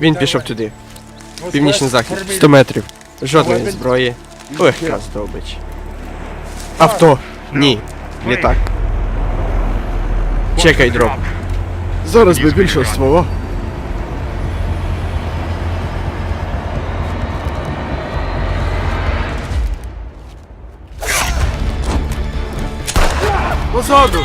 Він пішов туди. Північний захід. 100 метрів. Жодної зброї. Легка здобич. Авто. Ні. Літак. Чекай, дроп. Зараз би більше свого. Позаду!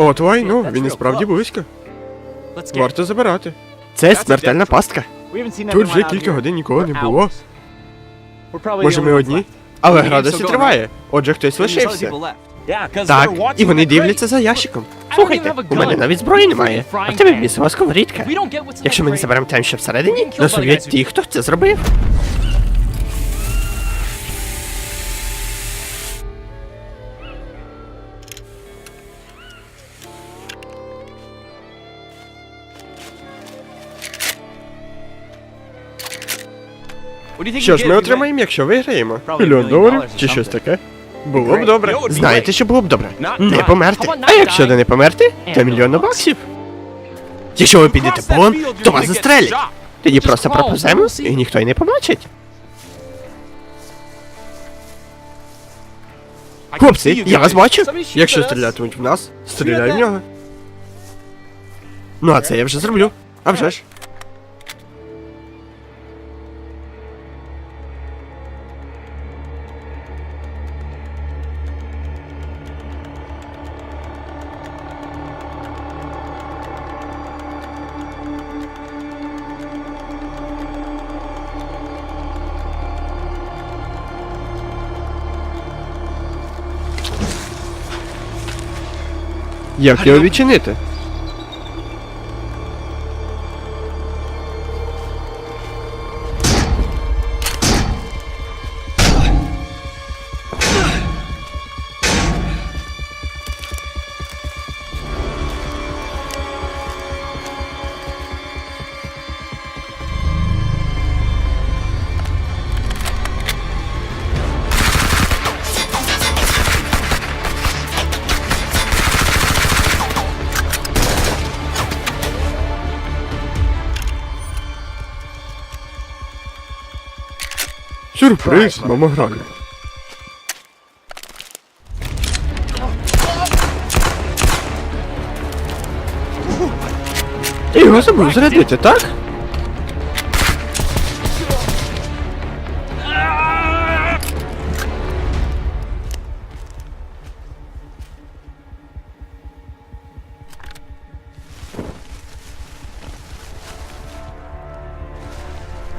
От лайно, він і справді близько. Варто забирати. Це смертельна пастка. Тут вже кілька годин нікого не було. Може, ми одні? Але гра досі триває. Отже, хтось лишився. Так, і вони дивляться за ящиком. Слухайте, у мене навіть зброї немає. А в тебе бісова сковорідка. Якщо ми не заберемо там, що всередині, нас уб'ють ті, хто це зробив. Що ж ми отримаємо, якщо виграємо? Мільйон доларів чи щось таке? Було б добре. Знаєте, що було б добре? Не померти. А якщо не померти, то мільйон баксів. Якщо ви підете полон, то вас застрелять. Тоді просто пропоземо, і ніхто й не побачить. Хлопці, я вас бачу. Якщо стрілятимуть в нас, стріляй в нього. Ну а це я вже зроблю. А вже ж. Як його відчинити? Сюрприз, мама грає. Ти його забув зарядити, так?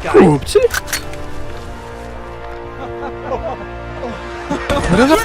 Хлопці? 그래서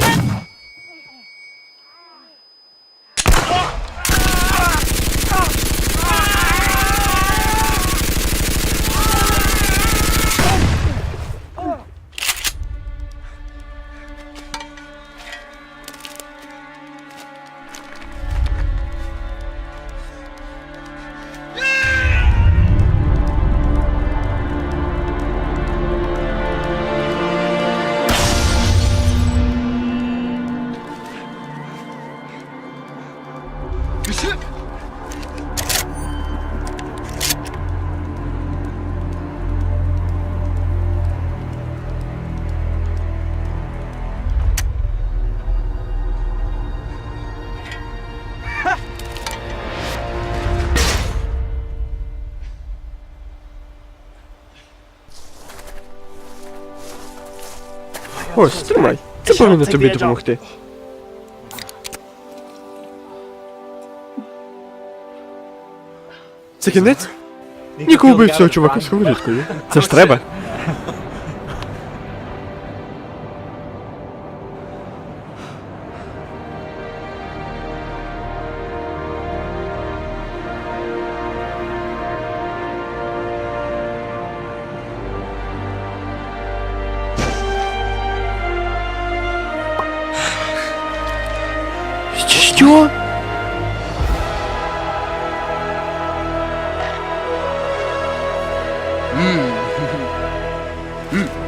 Ось, тримай. Це повинно тобі допомогти. Це кінець? Ніко вбив цього чувака з сковорідкою. Це ж треба. Що? 嗯。